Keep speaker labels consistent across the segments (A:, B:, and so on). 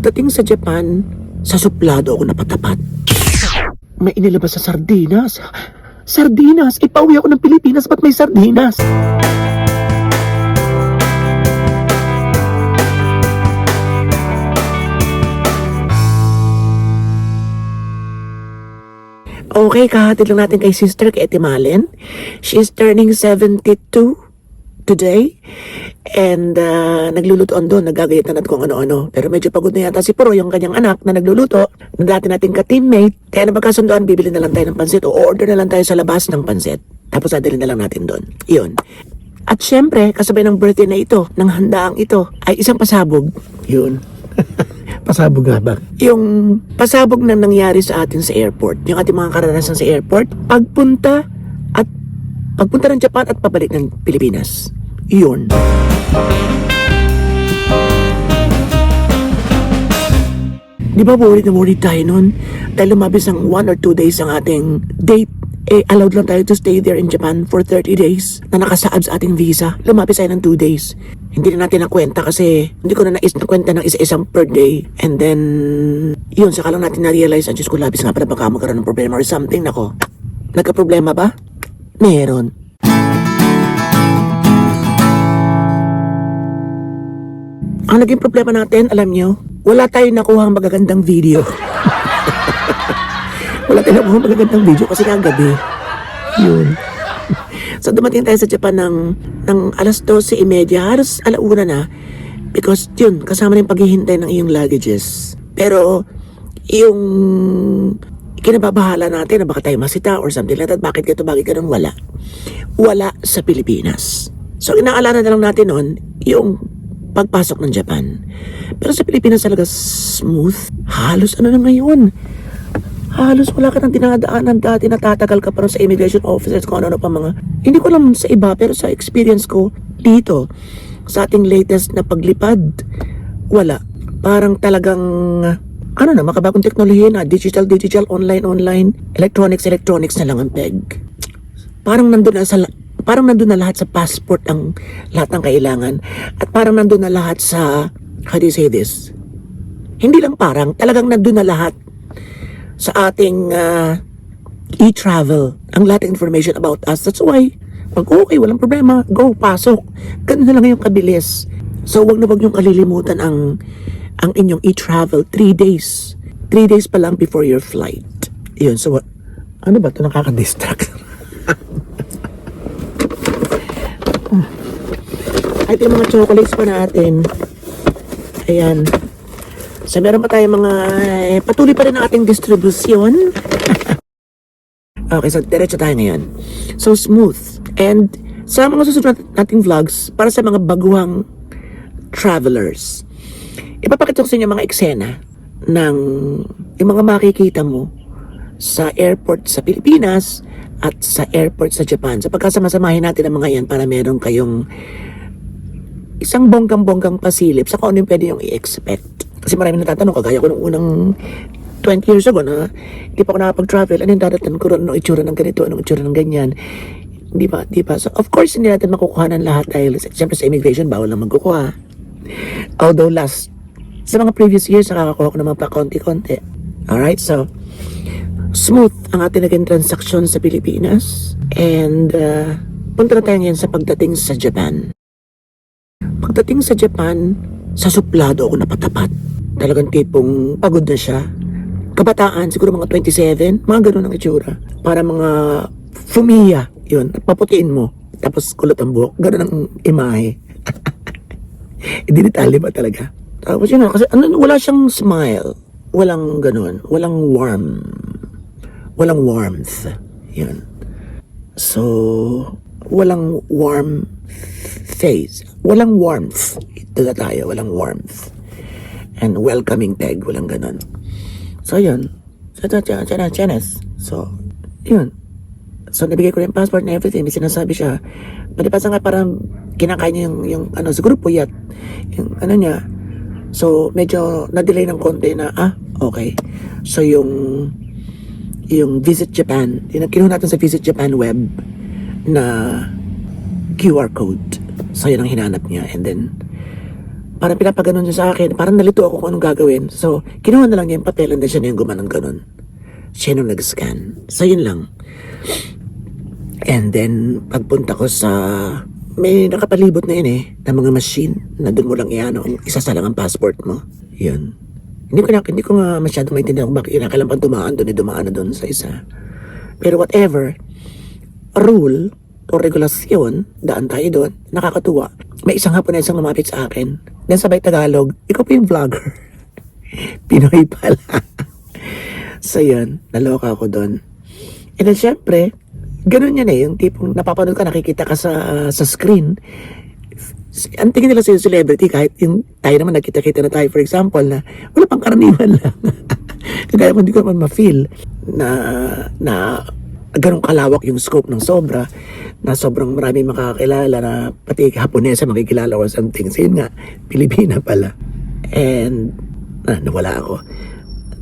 A: Pagdating sa Japan, sa suplado ako napatapat. May inilabas sa sardinas. Sardinas! Ipauwi ako ng Pilipinas, ba't may sardinas? Okay, kahatid lang natin kay sister, kay Ate Malen. She is turning 72 today. And uh, naglulutoan doon, nagagayat na kung ano-ano. Pero medyo pagod na yata si Puro, yung kanyang anak na nagluluto, na dati nating ka-teammate. Kaya na magkasundoan, bibili na lang tayo ng pansit o order na lang tayo sa labas ng pansit. Tapos dadalhin na lang natin doon. Yun. At syempre, kasabay ng birthday na ito, ng handaang ito, ay isang pasabog. Yun. pasabog nga ba? Yung pasabog na nangyari sa atin sa airport, yung ating mga karanasan sa airport, pagpunta at pagpunta ng Japan at pabalik ng Pilipinas. Yun. Di ba worried na worried tayo nun? Dahil lumabis ng one or two days ang ating date eh, allowed lang tayo to stay there in Japan for 30 days na nakasaad sa ating visa. Lumapis tayo ng 2 days. Hindi na natin nakwenta kasi hindi ko na nais na kwenta ng isa-isang per day. And then, yun, saka lang natin na-realize, ang Diyos ko, labis nga pala baka magkaroon ng problema or something. Nako, nagka-problema ba? Meron. Ang naging problema natin, alam nyo, wala tayong nakuha ang magagandang video. Wala tayong nakuha magagandang video kasi kagabi. Yun. so dumating tayo sa Japan ng, ng alas 12.30, halos alauna na. Because yun, kasama na yung paghihintay ng iyong luggages. Pero, yung kinababahala natin na baka tayo masita or something like that, bakit ganito, bakit ganun, wala. Wala sa Pilipinas. So, inaalala na lang natin noon, yung pagpasok ng Japan. Pero sa Pilipinas talaga smooth. Halos ano na ngayon. Halos wala ka nang dinadaanan dati natatagal ka pa sa immigration officers kung ano-ano pa mga. Hindi ko alam sa iba pero sa experience ko dito sa ating latest na paglipad wala. Parang talagang ano na, makabagong teknolohiya na, digital, digital, online, online, electronics, electronics na lang ang peg. Parang nandun na sa, parang nandun na lahat sa passport ang lahat ng kailangan. At parang nandun na lahat sa, how do you say this? Hindi lang parang, talagang nandun na lahat sa ating ah, e-travel, ang lahat ng information about us. That's why, pag okay, walang problema, go, pasok. Ganun na lang yung kabilis. So, wag na wag niyong kalilimutan ang ang inyong e-travel. Three days. Three days pa lang before your flight. Yun, so, ano ba ito nakaka-distract? Ay, ito yung mga chocolates pa natin. Ayan. So, meron pa tayong mga, eh, patuloy pa rin ang ating distribusyon. okay, so, diretso tayo ngayon. So, smooth. And, sa mga susunod nating vlogs, para sa mga baguhang travelers, ipapakita ko sa inyo mga eksena ng yung mga makikita mo sa airport sa Pilipinas at sa airport sa Japan. So pagkasama-samahin natin ang mga yan para meron kayong isang bonggang-bonggang pasilip sa kung ano yung pwede yung i-expect. Kasi marami natatanong, kagaya ko nung unang 20 years ago na hindi pa ako nakapag-travel, ano yung dadating ko ron, anong itsura ng ganito, anong itsura ng ganyan. Di ba? Di ba? So, of course, hindi natin makukuha ng lahat dahil, siyempre sa immigration, bawal lang magkukuha. Although last, sa mga previous years, nakakakuha ko naman pa konti-konti. Alright, so, smooth ang ating naging transaksyon sa Pilipinas. And, uh, punta na tayo ngayon sa pagdating sa Japan. Pagdating sa Japan, sa suplado ako napatapat. Talagang tipong pagod na siya. Kabataan, siguro mga 27, mga ganun ang itsura. Para mga fumiya, yun, paputiin mo. Tapos kulot ang buhok, ganun ang imahe. Hindi detalye ba talaga? Tapos yun kasi ano, wala siyang smile. Walang ganun. Walang warm. Walang warmth. Yun. So, walang warm face. Walang warmth. Ito na tayo, walang warmth. And welcoming peg, walang ganun. So, yun. So, tiyanes. So, yun. So, nabigay ko rin passport na everything. May sinasabi siya. Palipasa nga parang kinakain niya yung, yung ano, siguro puyat. Yung ano niya. So, medyo na-delay ng konti na, ah, okay. So, yung yung Visit Japan, yung kinuha natin sa Visit Japan web na QR code. So, yun ang hinanap niya. And then, parang pinapaganon niya sa akin. Parang nalito ako kung anong gagawin. So, kinuha na lang niya yung papel and then siya na yung gumanong ganon. Siya nung nag-scan. So, yun lang. And then, pagpunta ko sa... May nakapalibot na yun eh, na mga machine na doon mo lang iano, isasa lang ang passport mo. Yun. Hindi ko, na, hindi ko nga masyado maintindihan kung bakit kinakailan pang dumaan doon, eh, dumaan na doon sa isa. Pero whatever, rule o regulasyon, daan tayo doon, nakakatuwa. May isang hapon na isang lumapit sa akin. Then sabay Tagalog, ikaw pa yung vlogger. Pinoy pala. so yun, naloka ako doon. And then syempre, ganun yan eh, yung tipong napapanood ka, nakikita ka sa, sa screen. Ang tingin nila sa celebrity, kahit yung tayo naman nagkita-kita na tayo, for example, na wala pang karaniwan lang. Kagaya ko hindi ko naman ma-feel na, na ganun kalawak yung scope ng sobra na sobrang marami makakilala na pati Haponesa makikilala or something. So yun nga, Pilipina pala. And ah, nawala ako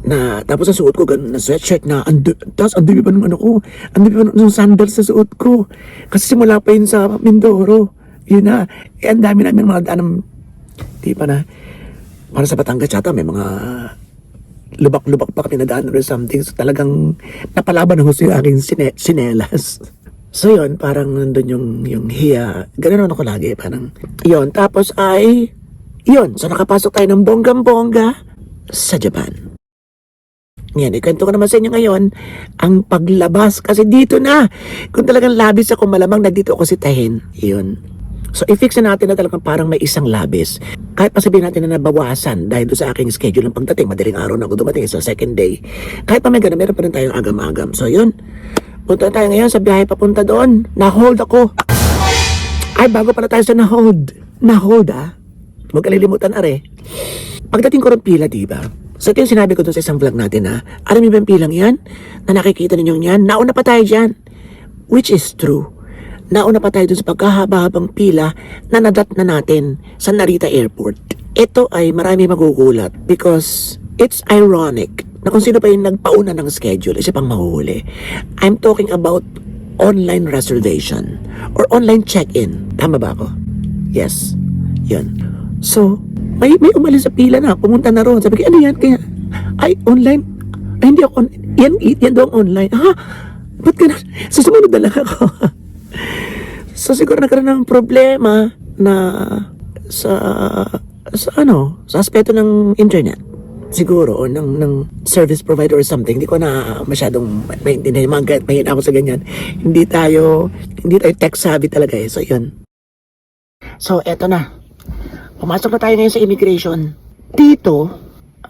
A: na tapos ang suot ko ganun na sweatshirt na ando, tapos ang dumi pa ng ano ko ang dumi pa ng sandals sa suot ko kasi simula pa yun sa Mindoro yun na. Eh, ang dami namin mga daan di pa na para sa Batangas yata may mga lubak-lubak pa kami na daan or something. So talagang napalaban ako sa aking sine, sinelas. So yun parang nandun yung yung hiya. Ganun ako lagi parang yun. Tapos ay yun. So nakapasok tayo ng bonggang-bongga sa Japan. Yan, ikwento ko naman sa inyo ngayon ang paglabas. Kasi dito na. Kung talagang labis ako, malamang nagdito ako si Tahin. Yun. So, i-fix na natin na talagang parang may isang labis. Kahit pa sabihin natin na nabawasan dahil doon sa aking schedule ng pagdating, madaling araw na ako dumating sa second day. Kahit pa may ganun, meron pa rin tayong agam-agam. So, yun. Punta tayo ngayon sa biyahe papunta doon. Na-hold ako. Ay, bago pala tayo sa na-hold. Na-hold, ah. Huwag kalilimutan, are. Pagdating ko rin pila, di ba? So, ito yung sinabi ko dun sa isang vlog natin, ha? Alam niyo ba yung pilang yan? Na nakikita ninyo yan? Nauna pa tayo dyan. Which is true. Nauna pa tayo dun sa pagkahaba-habang pila na nadat na natin sa Narita Airport. Ito ay marami magugulat because it's ironic na kung sino pa yung nagpauna ng schedule, isa pang mahuhuli. I'm talking about online reservation or online check-in. Tama ba ako? Yes. Yan. So, may may umalis sa pila na, pumunta na roon. Sabi ko, ano yan? Kaya, ay, online? Ay, hindi ako, on- yan, yan daw online. Ha? Ba't ka na? So, sumunod na lang ako. so, siguro nagkaroon ng problema na sa, sa ano, sa aspeto ng internet. Siguro, o ng, ng service provider or something. Hindi ko na masyadong maintindihan. Mga, may ako sa ganyan. Hindi tayo, hindi tayo tech savvy talaga eh. So, yun. So, eto na. Pumasok na tayo ngayon sa immigration. Dito,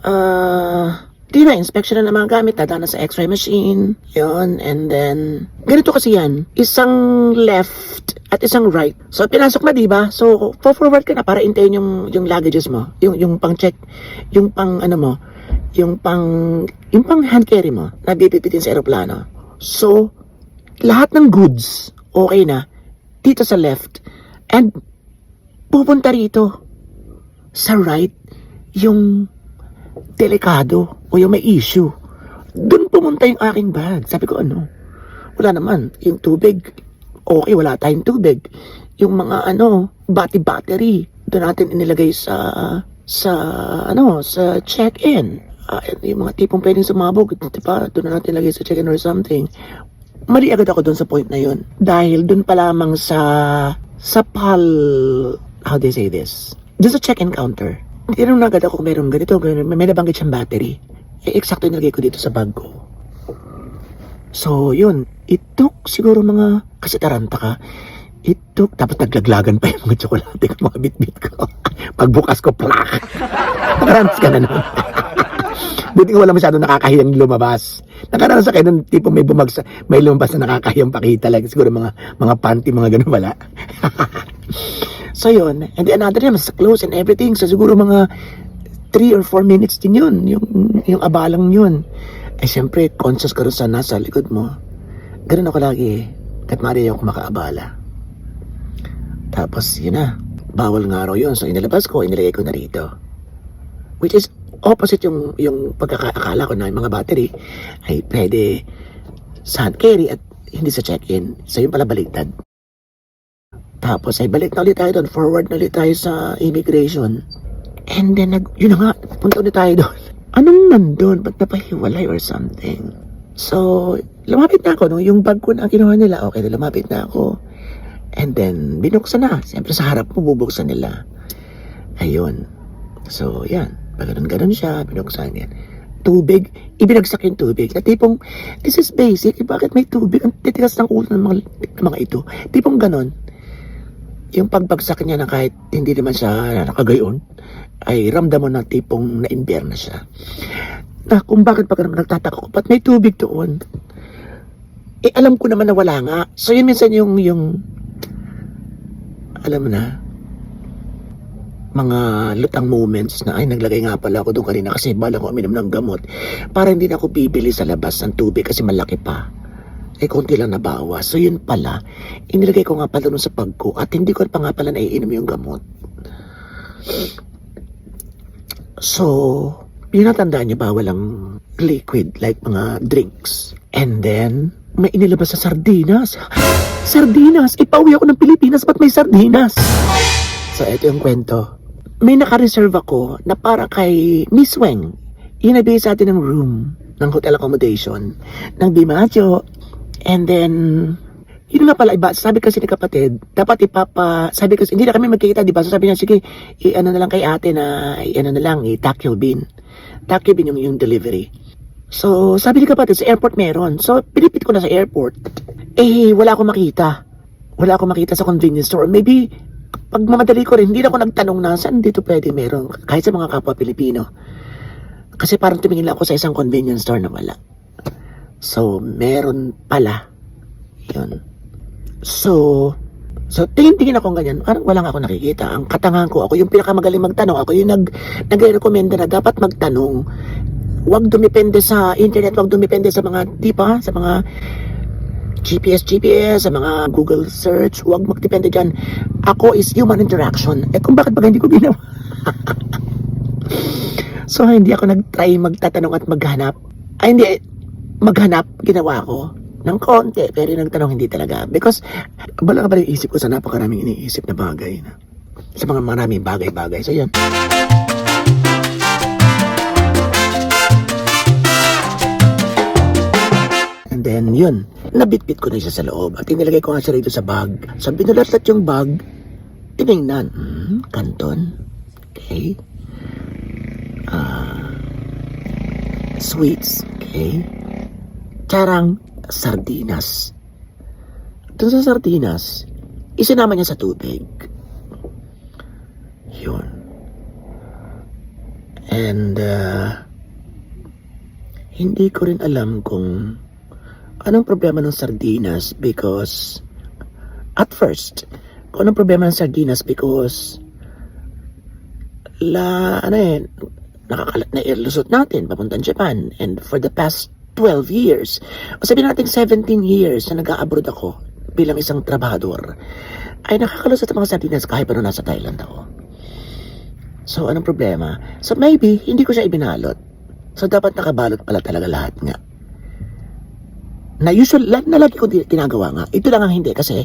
A: ah, dito na, inspection na ng mga gamit, dadaan na sa x-ray machine, yon and then, ganito kasi yan, isang left at isang right. So, pinasok na, di ba? So, forward ka na para intayin yung, yung luggages mo, yung, yung pang-check, yung pang, ano mo, yung pang, yung pang hand carry mo, na bibibitin sa aeroplano. So, lahat ng goods, okay na, dito sa left, and pupunta rito sa right yung delikado o yung may issue. Doon pumunta yung aking bag. Sabi ko, ano? Wala naman. Yung tubig, okay, wala tayong tubig. Yung mga ano, battery-battery, doon natin inilagay sa, sa, ano, sa check-in. Ah, yung mga tipong pwedeng sumabog, di ba? Doon na natin ilagay sa check-in or something. Mali agad ako doon sa point na yun. Dahil doon pa lamang sa, sa pal, how do you say this? Doon sa check-in counter. Tinanong na agad ako kung meron ganito, ganito, may, nabanggit siyang battery. Eh, eksakto nilagay ko dito sa bag ko. So, yun. It took siguro mga, kasi taranta ka, it took, tapos naglaglagan pa yung mga tsokolate ko, mga bitbit ko. Pagbukas ko, plak! Tarants ka na nun. Buti ko wala masyado nakakahiyang lumabas. Nakaranas sa kayo ng tipo may bumagsa, may lumabas na nakakahiyang pakita. Like siguro mga, mga panty, mga ganun wala. So yun. And then another time, sa close and everything. So siguro mga 3 or 4 minutes din yun. Yung, yung abalang yun. Eh syempre, conscious ka rin sa nasa likod mo. Ganun ako lagi eh. Kahit mari ako. Tapos yun na. Bawal nga raw yun. So inilabas ko, inilagay ko na rito. Which is opposite yung, yung pagkakaakala ko na yung mga battery ay pwede sa hand carry at hindi sa check-in. So yun pala baliktad. Tapos ay balik na ulit tayo doon. Forward na ulit tayo sa immigration. And then, nag, yun na nga, punta ulit tayo doon. Anong nandun? Ba't napahiwalay or something? So, lumapit na ako. No? Yung bag ko na kinuha nila, okay lumapit na ako. And then, binuksan na. Siyempre, sa harap mo, bubuksan nila. Ayun. So, yan. Pag ganun-ganun siya, binuksan yan. Tubig, ibinagsak yung tubig. Na tipong, this is basic. Bakit may tubig? Ang titigas ng ulo ng mga, ng mga ito. Tipong ganun. Yung pagbagsak niya na kahit hindi naman siya nakagayon, ay ramdam mo na tipong na-imbier na siya. Na kung bakit pa naman nagtataka ko, ba't may tubig doon? Eh, alam ko naman na wala nga. So, yun minsan yung, yung, alam mo na, mga lutang moments na, ay, naglagay nga pala ako doon kanina kasi bala ko uminom ng gamot para hindi na ako bibili sa labas ng tubig kasi malaki pa. Eh, konti lang nabawas. So, yun pala, inilagay ko nga pala sa pag ko at hindi ko pa nga pala naiinom yung gamot. So, pinatandaan niyo ba walang liquid like mga drinks? And then, may inilabas sa sardinas. Sardinas! Ipauwi ako ng Pilipinas, ba't may sardinas? So, ito yung kwento. May naka-reserve ako na para kay Miss Weng. Inabigay sa atin ng room ng hotel accommodation ng Dimaggio. And then, yun nga pala, iba, sabi kasi ni kapatid, dapat ipapa, sabi kasi, hindi na kami magkikita, di ba? So sabi niya, sige, i-ano na lang kay ate na, i-ano na lang, i-takyo bin. Takyo bin yung, yung delivery. So, sabi ni kapatid, sa airport meron. So, pinipit ko na sa airport. Eh, wala akong makita. Wala akong makita sa convenience store. Maybe, pag mamadali ko rin, hindi na ako nagtanong na saan dito pwede meron. Kahit sa mga kapwa Pilipino. Kasi parang tumingin lang ako sa isang convenience store na wala. So, meron pala. Yun. So, so tingin-tingin ako ganyan, parang wala nga ako nakikita. Ang katangahan ko, ako yung pinakamagaling magtanong. Ako yung nag, nagre-recommenda na dapat magtanong. Huwag dumipende sa internet, huwag dumipende sa mga, di ba, sa mga GPS, GPS, sa mga Google search, huwag magdepende dyan. Ako is human interaction. Eh kung bakit ba hindi ko ginawa? so, hindi ako nag-try magtatanong at maghanap. Ay, hindi, maghanap, ginawa ko ng konti, pero yung nagtanong hindi talaga. Because, bala ka ba yung isip ko sa napakaraming iniisip na bagay na sa mga maraming bagay-bagay. So, yan. And then, yun. Nabitbit ko na siya sa loob at inilagay ko nga siya rito sa bag. So, binulatlat yung bag, tinignan. Hmm, kanton. Okay. Ah, sweets. Okay. Tsarang sardinas. Doon sa sardinas, isinama niya sa tubig. Yun. And, uh, hindi ko rin alam kung anong problema ng sardinas because at first, kung anong problema ng sardinas because la, ano eh, nakakalat na ilusot natin papuntang Japan and for the past 12 years o sabihin natin 17 years na nag-abroad ako bilang isang trabahador ay nakakalusot ang mga sardinas kahit pa nasa Thailand ako. So, anong problema? So, maybe, hindi ko siya ibinalot. So, dapat nakabalot pala talaga lahat nga. Na usual, la- na lagi ko ginagawa nga. Ito lang ang hindi kasi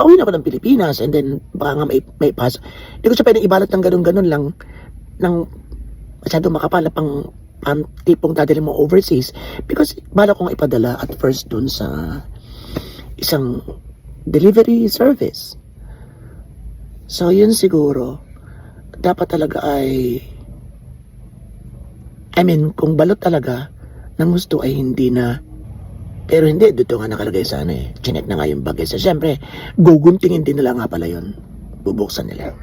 A: pauwi na ako ng Pilipinas and then baka nga may, may pass. Hindi ko siya pwedeng ibalot ng ganun-ganun lang ng masyado makapal pang, pang tipong dadali mo overseas because bala kong ipadala at first dun sa isang delivery service. So, yun siguro, dapat talaga ay, I mean, kung balot talaga, ng gusto ay hindi na, pero hindi, dito nga nakalagay sa ano eh, chinek na nga yung bagay. So, syempre, guguntingin din nila nga pala yun. Bubuksan nila.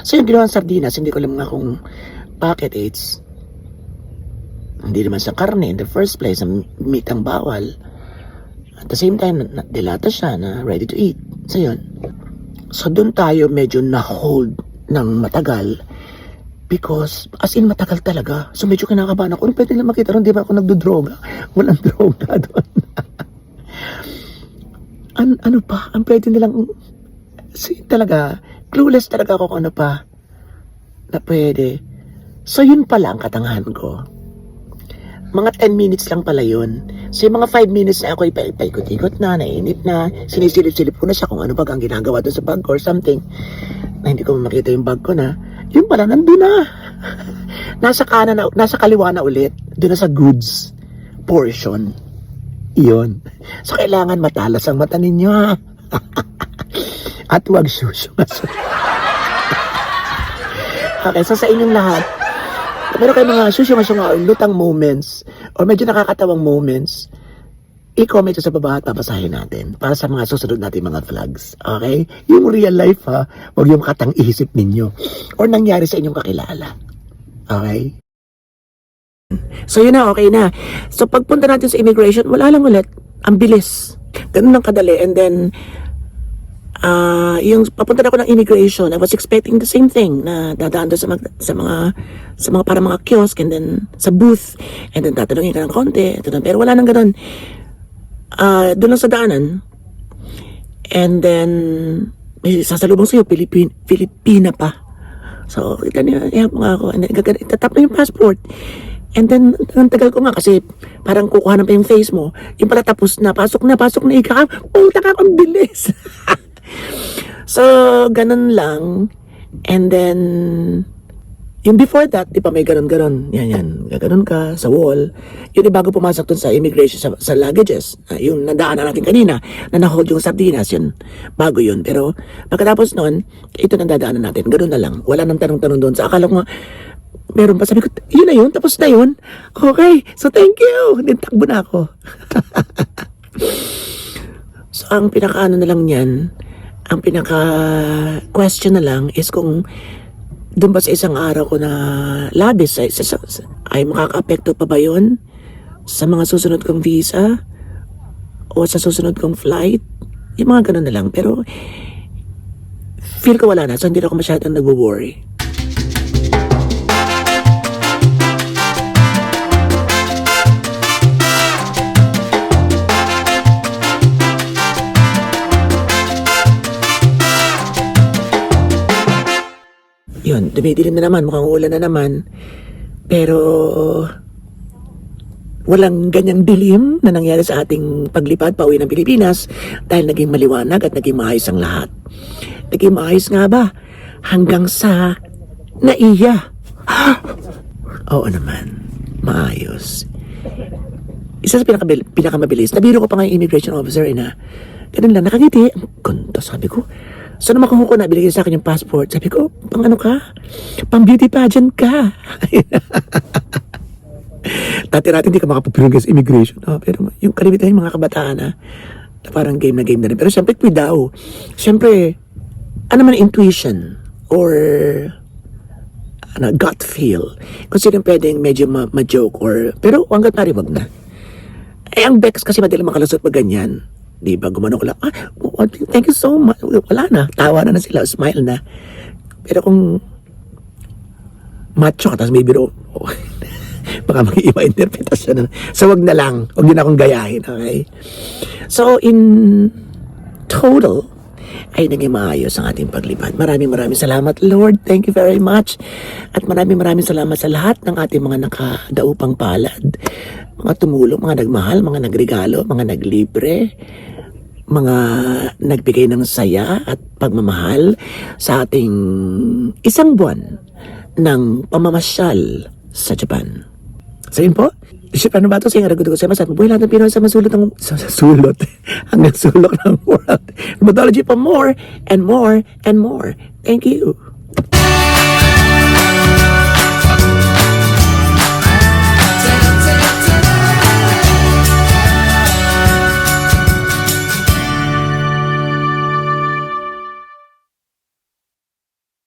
A: So, yung ginawang sardinas, hindi ko alam nga kung bakit it's hindi naman sa karne in the first place, ang meat ang bawal. At the same time, dilata siya na ready to eat. So, yun. So, doon tayo medyo na-hold ng matagal because, as in, matagal talaga. So, medyo kinakabahan ako. Ano pwede lang makita ron? Di ba ako nagdodroga? Walang droga doon. an ano pa? Ang pwede nilang, si, talaga, clueless talaga ako kung ano pa na pwede. So, yun pala ang katangahan ko. Mga 10 minutes lang pala yun. So, yung mga 5 minutes na ako ipa- paikot-ikot na, nainip na, sinisilip-silip ko na siya kung ano ba ang ginagawa doon sa bag or something. Na hindi ko makita yung bag ko na. Yung pala, nandun na. nasa kanan na, nasa kaliwa na ulit. Doon na sa goods portion. Iyon. So, kailangan matalas ang mata ninyo, ha? At huwag susungasun. okay, so sa inyong lahat, kung meron kayo mga susungasunga or lutang moments, or medyo nakakatawang moments, i-comment sa baba at papasahin natin para sa mga susunod natin mga vlogs. Okay? Yung real life ha, huwag yung katang isip ninyo or nangyari sa inyong kakilala. Okay? So yun na, okay na. So pagpunta natin sa immigration, wala lang ulit. Ang bilis. Ganun lang kadali. And then, ah yung papunta ako ng immigration, I was expecting the same thing na dadaan doon sa, mga, sa mga sa mga para mga kiosk and then sa booth and then tatanungin ka ng konti. na. Pero wala nang ganun. Ah, doon lang sa daanan. And then, may sasalubong sa'yo, Pilipin, Pilipina pa. So, kita niya, ihap mo nga ako. And then, itatap na yung passport. And then, ang tagal ko nga kasi parang kukuha na pa yung face mo. Yung pala tapos na, pasok na, pasok na, ika, puta ka, ang bilis. so, ganun lang. And then, yung before that, di ba may ganun-ganun. Yan, yan. Gaganon ka sa wall. Yun yung bago pumasok dun sa immigration, sa, sa luggages. Ah, yung nadaanan natin kanina, na na-hold yung sardinas, yun. Bago yun. Pero, pagkatapos nun, ito na dadaanan natin. Ganun na lang. Wala nang tanong-tanong doon. Sa akala ko nga, meron pa. Sabi ko, yun na yun. Tapos na yun. Okay. So, thank you. Then, takbo na ako. so, ang pinaka-ano na lang yan, ang pinaka-question na lang is kung doon ba sa isang araw ko na labis ay, ay makaka-apekto pa ba yun sa mga susunod kong visa o sa susunod kong flight? Yung mga ganun na lang. Pero feel ko wala na so hindi na ako masyadong nagwo-worry yun, dumidilim na naman, mukhang ulan na naman. Pero, walang ganyang dilim na nangyari sa ating paglipad pauwi ng Pilipinas dahil naging maliwanag at naging maayos ang lahat. Naging maayos nga ba? Hanggang sa naiya. Oo naman, maayos. Isa sa pinakabil- pinakamabilis, nabiro ko pa nga yung immigration officer eh na, ganun lang, nakangiti. Ang ganda, sabi ko. So, nung makuha na, binigay sa akin yung passport. Sabi ko, pang ano ka? Pang beauty pageant ka. Dati natin hindi ka makapagpilong sa immigration. No? Pero yung kalimitan yung mga kabataan na, na parang game na game na rin. Pero siyempre, kwi daw. Siyempre, ano man intuition or ano, gut feel. Kung sino pwedeng medyo ma- ma-joke or, pero hanggat mari wag na. Eh, ang Bex kasi madaling makalusot pag ganyan. Di ba? Gumano ko lang, ah, thank you so much. Wala na. Tawa na na sila. Smile na. Pero kung macho ka, tapos may biro, oh, baka mag-iiba interpretasyon na. So, wag na lang. Wag din akong gayahin, okay? So, in total, ay naging maayos ang ating paglipad. Maraming maraming salamat, Lord. Thank you very much. At maraming maraming salamat sa lahat ng ating mga nakadaupang palad. Mga tumulong, mga nagmahal, mga nagregalo, mga naglibre, mga nagbigay ng saya at pagmamahal sa ating isang buwan ng pamamasyal sa Japan. So yun po, isip ano ba ito? Sige, naragudo ko sa mas at mabuhay lahat ng Pinoy sa masulot ng sa, sa sulot hanggang sulok ng world. Mythology pa more and more and more. Thank you.